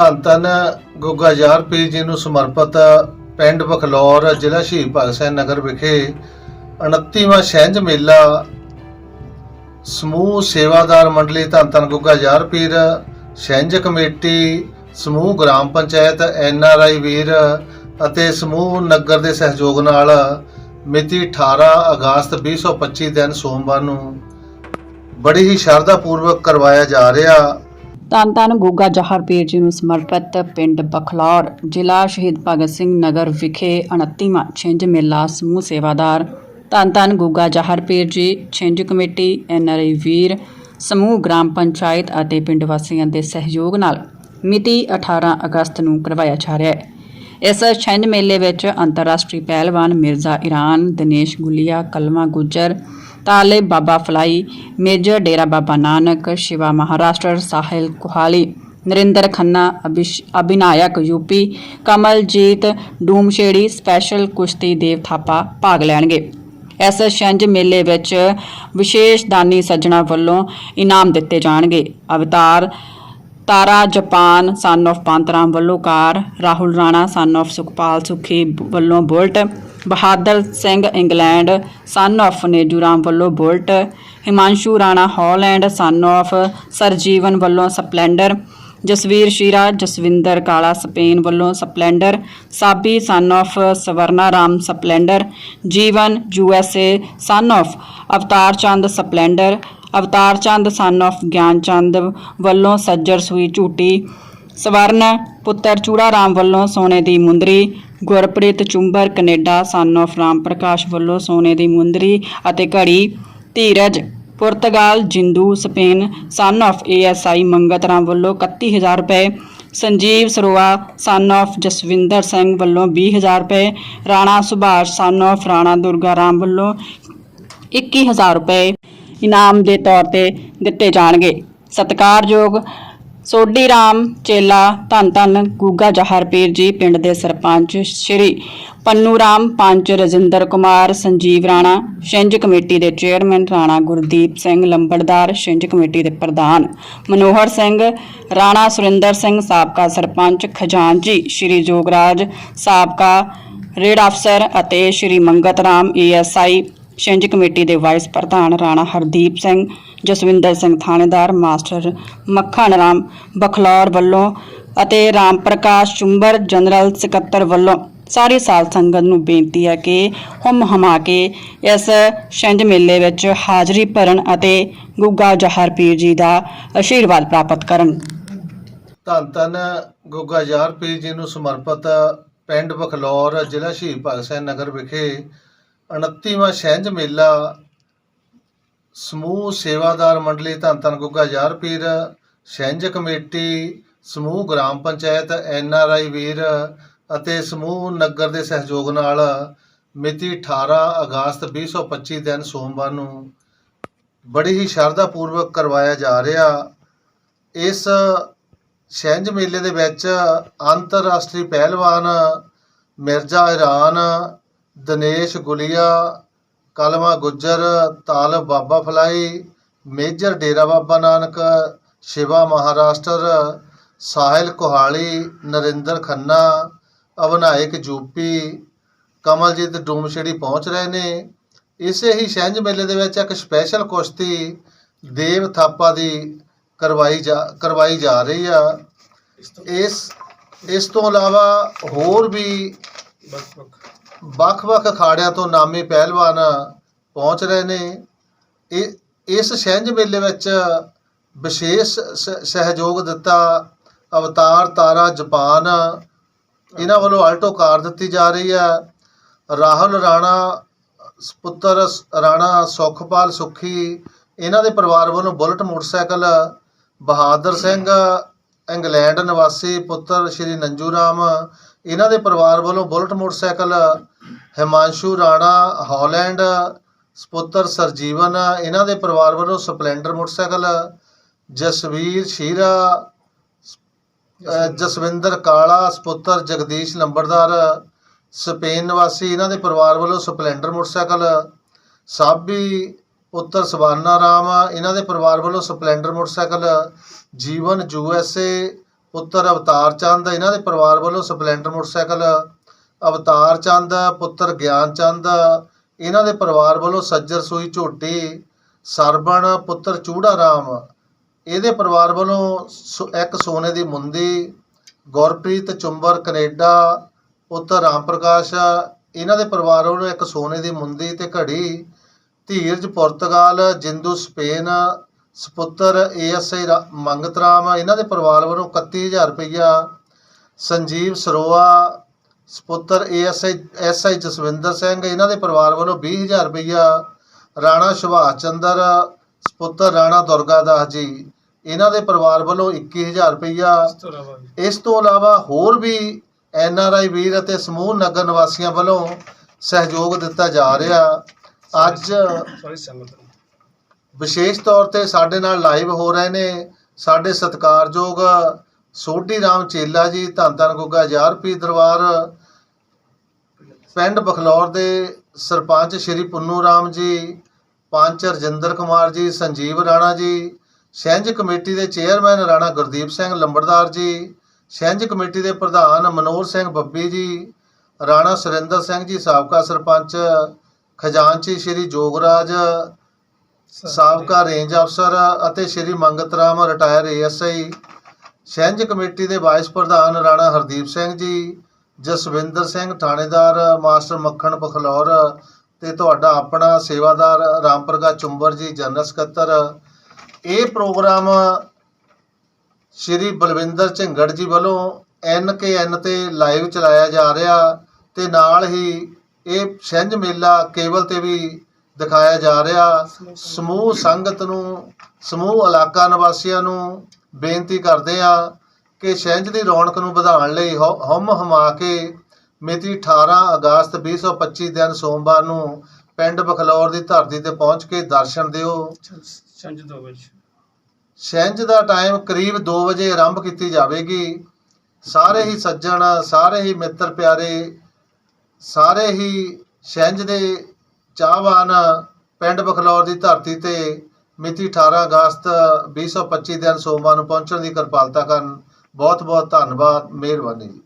ਧੰਨ ਧੰਨ ਗੁੱਗਾ ਯਾਰ ਪੀਰ ਜੀ ਨੂੰ ਸਮਰਪਿਤ ਪਿੰਡ ਬਖਲੌਰ ਜ਼ਿਲ੍ਹਾ ਸ਼ਹੀਦ ਭਗਤ ਸਿੰਘ ਨਗਰ ਵਿਖੇ 29ਵਾਂ ਸਹਿਜ ਮੇਲਾ ਸਮੂਹ ਸੇਵਾਦਾਰ ਮੰਡਲੀ ਧੰਨ ਧੰਨ ਗੁੱਗਾ ਯਾਰ ਪੀਰ ਛਿੰਝ ਕਮੇਟੀ, ਸਮੂਹ ਗ੍ਰਾਮ ਪੰਚਾਇਤ, ਐਨ ਆਰ ਆਈ ਵੀਰ ਅਤੇ ਸਮੂਹ ਨਗਰ ਦੇ ਸਹਿਯੋਗ ਨਾਲ ਮਿਤੀ 18 ਅਗਸਤ 2025 ਦਿਨ ਸੋਮਵਾਰ ਨੂੰ ਬੜੀ ਹੀ ਸ਼ਰਧਾ ਪੂਰਵਕ ਕਰਵਾਇਆ ਜਾ ਰਿਹਾ। ਧੰਨ ਧੰਨ ਗੁੱਗਾ ਜਹਰ ਪੀਰ ਜੀ ਨੂੰ ਸਮਰਪਿਤ ਪਿੰਡ ਬਖਲੌਰ, ਜ਼ਿਲ੍ਹਾ ਸ਼ਹੀਦ ਭਗਤ ਸਿੰਘ ਨਗਰ ਵਿਖੇ 29ਵਾਂ ਛਿੰਝ ਮੇਲਾ ਸਮੂਹ ਸੇਵਾਦਾਰ। ਧੰਨ ਧੰਨ ਗੁੱਗਾ ਜਹਰ ਪੀਰ ਜੀ, ਛਿੰਝ ਕਮੇਟੀ ਐਨਆਰਆਈ ਵੀਰ, ਸਮੂਹ ਗ੍ਰਾਮ ਪੰਚਾਇਤ ਅਤੇ ਪਿੰਡ ਵਾਸੀਆਂ ਦੇ ਸਹਿਯੋਗ ਨਾਲ ਮਿਤੀ 18 ਅਗਸਤ ਨੂੰ ਕਰਵਾਇਆ ਜਾ ਰਿਹਾ ਹੈ। ਇਸ ਛਿੰਝ ਮੇਲੇ ਵਿੱਚ ਅੰਤਰਰਾਸ਼ਟਰੀ ਪਹਿਲਵਾਨ Mirza Iran Dinesh Gulia, Kalma Gujjar Tale Baba Falai, Major Dera Baba Nanak, Shiva Maharashtra, Sahil Kuhali, Narinder Khanna Abhinayak UP Kamaljit Dumsheri, special ਕੁਸ਼ਤੀ ਦੇਵ ਥਾਪਾ ਭਾਗ ਲੈਣਗੇ। ਇਸ ਛਿੰਝ ਮੇਲੇ ਵਿੱਚ ਵਿਸ਼ੇਸ਼ ਦਾਨੀ ਸੱਜਣਾ ਵੱਲੋਂ ਇਨਾਮ ਦਿੱਤੇ ਜਾਣਗੇ। ਅਵਤਾਰ ਤਾਰਾ ਜਪਾਨ ਸਨ of ਪਾਂਤਰਾਮ ਵੱਲੋਂ car, Rahul Rana son of Sukhpal Sukhi ਵੱਲੋਂ Bullet Bahadur Singh England son of Nejuram ਵੱਲੋਂ Bullet, Himanshu Rana Holland son of Sarjivan ਵੱਲੋਂ ਸਪਲੈਂਡਰ, ਜਸਵੀਰ ਸ਼ੀਰਾ, ਜਸਵਿੰਦਰ ਕਾਲਾ ਸਪੇਨ ਵੱਲੋਂ Splendor, Sabi son of Swarna Ram Splendor, Jeevan U S A son of Avtar Chand Splendor, Avtar Chand son of Gian Chand ਵੱਲੋਂ ਸੱਜਰ ਸੂਈ ਝੂਟੀ ਸਵਰਨ, ਪੁੱਤਰ ਚੂੜਾ ਰਾਮ ਵੱਲੋਂ ਸੋਨੇ ਦੀ ਮੁੰਦਰੀ, Gurpreet Chumber, Canada son of Ram Parkash ਵੱਲੋਂ ਸੋਨੇ ਦੀ ਮੁੰਦਰੀ ਅਤੇ ਘੜੀ, ਧੀਰਜ, ਪੁਰਤਗਾਲ, Jindu, Spain son of ASI Mangat Ram ਵੱਲੋਂ 31000 ਰੁਪਏ, ਸੰਜੀਵ ਸਰੋਆ ਸਨ ਆਫ ਜਸਵਿੰਦਰ ਸਿੰਘ ਵੱਲੋਂ 20000 ਰੁਪਏ, ਰਾਣਾ ਸੁਭਾਸ਼ ਸਨ ਆਫ ਰਾਣਾ ਦੁਰਗਾ ਰਾਮ ਵੱਲੋਂ 21000 ਰੁਪਏ ਇਨਾਮ ਦੇ ਤੌਰ ਤੇ ਦਿੱਤੇ ਜਾਣਗੇ। ਸਤਿਕਾਰਯੋਗ ਸੋਢੀ ਰਾਮ ਚੇਲਾ, ਧੰਨ ਧੰਨ, ਗੂਗਾ ਜਹਰ ਪੀਰ ਜੀ, ਪਿੰਡ ਦੇ ਸਰਪੰਚ ਸ਼੍ਰੀ ਪੰਨੂ ਰਾਮ ਪੰਚ ਰਜਿੰਦਰ ਕੁਮਾਰ, ਸੰਜੀਵ ਰਾਣਾ ਛਿੰਝ ਕਮੇਟੀ ਦੇ ਚੇਅਰਮੈਨ ਰਾਣਾ ਗੁਰਦੀਪ ਸਿੰਘ ਲੰਬੜਦਾਰ ਛਿੰਝ ਕਮੇਟੀ ਦੇ ਪ੍ਰਧਾਨ ਮਨੋਹਰ ਸਿੰਘ, ਰਾਣਾ ਸੁਰਿੰਦਰ ਸਿੰਘ, ਸਾਬਕਾ ਸਰਪੰਚ ਖਜ਼ਾਨਜੀ ਸ਼੍ਰੀ ਜੋਗਰਾਜ, ਸਾਬਕਾ ਰੇਡ ਅਫਸਰ ਅਤੇ ਸ਼੍ਰੀ ਮੰਗਤ ਰਾਮ ਏਐਸਆਈ ਛਿੰਝ ਕਮੇਟੀ ਦੇ ਵਾਈਸ ਪ੍ਰਧਾਨ ਰਾਣਾ ਹਰਦੀਪ ਸਿੰਘ ਜਸਵਿੰਦਰ ਸਿੰਘ ਥਾਣੇਦਾਰ, ਮਾਸਟਰ ਮੱਖਣ ਰਾਮ ਬਖਲੌਰ ਵੱਲੋਂ ਅਤੇ ਰਾਮ ਪ੍ਰਕਾਸ਼ ਚੁੰਬਰ ਜਨਰਲ ਸਕੱਤਰ ਵੱਲੋਂ ਸਾਰੀ ਸਾਲ ਸੰਗਤ ਨੂੰ ਬੇਨਤੀ ਹੈ ਕਿ ਹੁਮ ਹਮਾ ਕੇ ਇਸ ਛਿੰਝ ਮੇਲੇ ਵਿੱਚ ਹਾਜ਼ਰੀ ਭਰਨ ਅਤੇ ਗੁੱਗਾ ਜਹਰ ਪੀਰ ਜੀ ਦਾ ਆਸ਼ੀਰਵਾਦ ਪ੍ਰਾਪਤ ਕਰਨ। ਧੰਨ ਧੰਨ ਗੁੱਗਾ ਯਾਰ ਪੀਰ ਜੀ ਨੂੰ ਸਮਰਪਿਤ ਪਿੰਡ ਬਖਲੌਰ ਜ਼ਿਲ੍ਹਾ ਸ਼ਹੀਦ ਭਗਤ ਸਿੰਘ ਨਗਰ ਵਿਖੇ 29ਵਾਂ ਛਿੰਝ ਮੇਲਾ ਸਮੂਹ ਸੇਵਾਦਾਰ ਮੰਡਲੀ ਧੰਨ ਧੰਨ ਗੁੱਗਾ ਯਾਰ ਪੀਰ ਛਿੰਝ ਕਮੇਟੀ, ਸਮੂਹ ਗ੍ਰਾਮ ਪੰਚਾਇਤ, ਐਨ ਆਰ ਆਈ ਵੀਰ ਅਤੇ ਸਮੂਹ ਨਗਰ ਦੇ ਸਹਿਯੋਗ ਨਾਲ ਮਿਤੀ 18 ਅਗਸਤ 2025 ਦਿਨ ਸੋਮਵਾਰ ਨੂੰ ਬੜੀ ਹੀ ਸ਼ਰਧਾ ਪੂਰਵਕ ਕਰਵਾਇਆ ਜਾ ਰਿਹਾ। ਇਸ ਛਿੰਝ ਮੇਲੇ ਦੇ ਵਿੱਚ ਅੰਤਰਰਾਸ਼ਟਰੀ ਪਹਿਲਵਾਨ Mirza Iran, Dinesh Gulia ਕਲਮਾ, Gujjar Talab Baba fly, major Dera Baba Nanak, Shiva Maharashtra, Sahil ਕੁਹਾਲੀ, Narinder Khanna, ਅਵਨਾਇਕ UP, Kamaljit Dumsheri ਪਹੁੰਚ ਰਹੇ ਨੇ। ਇਸੇ ਹੀ ਛਿੰਝ ਮੇਲੇ ਦੇ ਵਿੱਚ ਇੱਕ ਸਪੈਸ਼ਲ ਕੁਸ਼ਤੀ ਦੇਵ ਥਾਪਾ ਦੀ ਕਰਵਾਈ ਜਾ ਕਰਵਾਈ ਜਾ ਰਹੀ ਆ। ਇਸ ਇਸ ਤੋਂ ਇਲਾਵਾ ਹੋਰ ਵੀ ਵੱਖ-ਵੱਖ ਅਖਾੜਿਆਂ ਤੋਂ ਨਾਮੇ ਪਹਿਲਵਾਨ ਪਹੁੰਚ ਰਹੇ ਨੇ। ਇਹ, ਇਸ ਛਿੰਝ ਮੇਲੇ ਵਿੱਚ ਵਿਸ਼ੇਸ਼ ਸ- ਸਹਿਯੋਗ ਦਿੱਤਾ ਅਵਤਾਰ ਤਾਰਾ ਜਾਪਾਨ। ਇਹਨਾਂ ਵੱਲੋਂ ਆਲਟੋ ਕਾਰ ਦਿੱਤੀ ਜਾ ਰਹੀ ਹੈ। ਰਾਹੁਲ ਰਾਣਾ ਸ- ਪੁੱਤਰ ਸ- ਰਾਣਾ ਸੁਖਪਾਲ ਸੁਖੀ, ਇਹਨਾਂ ਦੇ ਪਰਿਵਾਰ ਵੱਲੋਂ Bullet motorcycle, Bahadur Singh, England ਨਿਵਾਸੀ ਪੁੱਤਰ ਸ਼੍ਰੀ ਨੰਜੂ ਰਾਮ, ਇਹਨਾਂ ਦੇ ਪਰਿਵਾਰ ਵੱਲੋਂ Bullet motorcycle Himanshu Rana, Holland, ਸਪੁੱਤਰ ਸਰਜੀਵਨ, ਇਹਨਾਂ ਦੇ ਪਰਿਵਾਰ ਵੱਲੋਂ ਸਪਲੈਂਡਰ ਮੋਟਰਸਾਈਕਲ, ਜਸਵੀਰ ਸ਼ੀਰਾ ਜਸਵਿੰਦਰ ਕਾਲਾ, ਸਪੁੱਤਰ ਜਗਦੀਸ਼ ਲੰਬੜਦਾਰ, ਸਪੇਨ ਨਿਵਾਸੀ, ਇਹਨਾਂ ਦੇ ਪਰਿਵਾਰ ਵੱਲੋਂ ਸਪਲੈਂਡਰ ਮੋਟਰਸਾਈਕਲ, ਸਾਬੀ ਪੁੱਤਰ ਸਵਾਨਾ ਰਾਮ, ਇਹਨਾਂ ਦੇ ਪਰਿਵਾਰ ਵੱਲੋਂ ਸਪਲੈਂਡਰ ਮੋਟਰਸਾਈਕਲ, ਜੀਵਨ ਯੂਐਸਏ ਪੁੱਤਰ ਅਵਤਾਰ ਚੰਦ, ਇਹਨਾਂ ਦੇ ਪਰਿਵਾਰ ਵੱਲੋਂ ਸਪਲੈਂਡਰ ਮੋਟਰਸਾਈਕਲ ਅਵਤਾਰ ਚੰਦ, ਪੁੱਤਰ ਗਿਆਨ ਚੰਦ, ਇਹਨਾਂ ਦੇ ਪਰਿਵਾਰ ਵੱਲੋਂ ਸੱਜਰ ਸੂਈ ਝੋਟੀ, ਸਰਬਣ, ਪੁੱਤਰ ਚੂੜਾ ਰਾਮ, ਇਹਦੇ ਪਰਿਵਾਰ ਵੱਲੋਂ ਸੋ- ਇੱਕ ਸੋਨੇ ਦੀ ਮੁੰਦੀ, ਗੁਰਪ੍ਰੀਤ ਚੁੰਬਰ ਕੈਨੇਡਾ, ਪੁੱਤਰ ਰਾਮ ਪ੍ਰਕਾਸ਼, ਇਹਨਾਂ ਦੇ ਪਰਿਵਾਰ ਵੱਲੋਂ ਇੱਕ ਸੋਨੇ ਦੀ ਮੁੰਦੀ ਤੇ ਘੜੀ, ਧੀਰਜ ਪੁਰਤਗਾਲ, ਜਿੰਦੂ ਸਪੇਨ, ਸਪੁੱਤਰ ਏਐਸਆਈ ਮੰਗਤ ਰਾਮ, ਇਹਨਾਂ ਦੇ ਪਰਿਵਾਰ ਵੱਲੋਂ 31000 ਰੁਪਈਆ, ਸੰਜੀਵ ਸਰੋਆ ਸਪੁੱਤਰ ਏਐਸਆਈ ਐਸਆਈ ਜਸਵਿੰਦਰ ਸਿੰਘ ਇਹਨਾਂ ਦੇ ਪਰਿਵਾਰ ਵੱਲੋਂ 20000 ਰੁਪਈਆ ਰਾਣਾ ਸੁਭਾਸ਼ ਚੰਦਰ ਸਪੁੱਤਰ ਰਾਣਾ ਦੁਰਗਾ ਦਾਸ ਜੀ ਇਹਨਾਂ ਦੇ ਪਰਿਵਾਰ ਵੱਲੋਂ 21000 ਰੁਪਈਆ। ਇਸ ਤੋਂ ਇਲਾਵਾ ਹੋਰ ਵੀ ਐਨਆਰਆਈ ਵੀਰ ਅਤੇ ਸਮੂਹ ਨਗਰ ਨਿਵਾਸੀਆਂ ਵੱਲੋਂ ਸਹਿਯੋਗ ਦਿੱਤਾ ਜਾ ਰਿਹਾ। ਅੱਜ ਵਿਸ਼ੇਸ਼ ਤੌਰ ਤੇ ਸਾਡੇ ਨਾਲ ਲਾਈਵ ਹੋ ਰਹੇ ਨੇ ਸਾਡੇ ਸਤਿਕਾਰਯੋਗ ਸੋਢੀ ਰਾਮ ਚੇਲਾ ਜੀ ਧੰਨ ਧੰਨ ਗੁੱਗਾ ਯਾਰਪੀ ਦਰਬਾਰ ਪਿੰਡ ਬਖਲੌਰ ਦੇ ਸਰਪੰਚ ਸ਼੍ਰੀ ਪੁੰਨੂ ਰਾਮ ਜੀ, ਪੰਚ ਰਜਿੰਦਰ ਕੁਮਾਰ ਜੀ, ਸੰਜੀਵ ਰਾਣਾ ਜੀ ਛਿੰਝ ਕਮੇਟੀ ਦੇ ਚੇਅਰਮੈਨ ਰਾਣਾ ਗੁਰਦੀਪ ਸਿੰਘ ਲੰਬੜਦਾਰ ਜੀ ਛਿੰਝ ਕਮੇਟੀ ਦੇ ਪ੍ਰਧਾਨ ਮਨੋਹਰ ਸਿੰਘ ਬੱਬੀ ਜੀ, ਰਾਣਾ ਸੁਰਿੰਦਰ ਸਿੰਘ ਜੀ, ਸਾਬਕਾ ਸਰਪੰਚ ਖਜ਼ਾਨਚੀ ਸ਼੍ਰੀ ਜੋਗਰਾਜ, ਸਾਬਕਾ ਰੇਂਜ ਅਫਸਰ ਅਤੇ ਸ਼੍ਰੀ ਮੰਗਤ ਰਾਮ ਰਿਟਾਇਰ ਏਐਸਆਈ ਛਿੰਝ ਕਮੇਟੀ ਦੇ ਵਾਈਸ ਪ੍ਰਧਾਨ ਰਾਣਾ ਹਰਦੀਪ ਸਿੰਘ ਜੀ ਜਸਵਿੰਦਰ ਸਿੰਘ ਥਾਣੇਦਾਰ, ਮਾਸਟਰ ਮੱਖਣ ਬਖਲੌਰ ਤੇ ਤੁਹਾਡਾ ਆਪਣਾ ਸੇਵਾਦਾਰ ਰਾਮ ਪ੍ਰਕਾਸ਼ ਚੁੰਬਰ ਜੀ, ਜਨਰਲ ਸਕੱਤਰ। ਇਹ ਪ੍ਰੋਗਰਾਮ ਸ਼੍ਰੀ ਬਲਵਿੰਦਰ ਝਿੰਗੜ ਜੀ ਵੱਲੋਂ ਐਨ ਤੇ ਲਾਈਵ ਚਲਾਇਆ ਜਾ ਰਿਹਾ ਤੇ ਨਾਲ ਹੀ ਇਹ ਛਿੰਝ ਮੇਲਾ ਕੇਵਲ ਤੇ ਵੀ ਦਿਖਾਇਆ ਜਾ ਰਿਹਾ। ਸਮੂਹ ਸੰਗਤ ਨੂੰ, ਸਮੂਹ ਇਲਾਕਾ ਨਿਵਾਸੀਆਂ ਨੂੰ ਬੇਨਤੀ ਕਰਦੇ ਆ ਕਿ ਛਿੰਝ ਦੀ ਰੌਣਕ ਨੂੰ ਵਧਾਉਣ ਲਈ ਹੁਮ ਹਮਾ ਕੇ ਮਿਤੀ 18 ਅਗਸਤ 2025 ਦਿਨ ਸੋਮਵਾਰ ਨੂੰ ਪਿੰਡ ਬਖਲੌਰ ਦੀ ਧਰਤੀ ਤੇ ਪਹੁੰਚ ਕੇ ਦਰਸ਼ਨ ਦਿਓ। ਸੰਜ ਦੋ ਵਿੱਚ ਛਿੰਝ ਦਾ ਟਾਈਮ ਕਰੀਬ 2 ਵਜੇ ਆਰੰਭ ਕੀਤੀ ਜਾਵੇਗੀ। ਸਾਰੇ ਹੀ ਸੱਜਣ ਸਾਰੇ ਹੀ ਮਿੱਤਰ ਪਿਆਰੇ ਸਾਰੇ ਹੀ ਛਿੰਝ ਦੇ ਚਾਹਵਾਨ ਪਿੰਡ ਬਖਲੌਰ ਦੀ ਧਰਤੀ ਤੇ ਮਿਤੀ 18 ਅਗਸਤ 2025 ਦਿਨ ਸੋਮਵਾਰ ਨੂੰ ਪਹੁੰਚਣ ਦੀ ਕਿਰਪਾਲਤਾ ਕਰਨ। ਬਹੁਤ ਬਹੁਤ ਧੰਨਵਾਦ ਮਿਹਰਬਾਨੀ ਜੀ।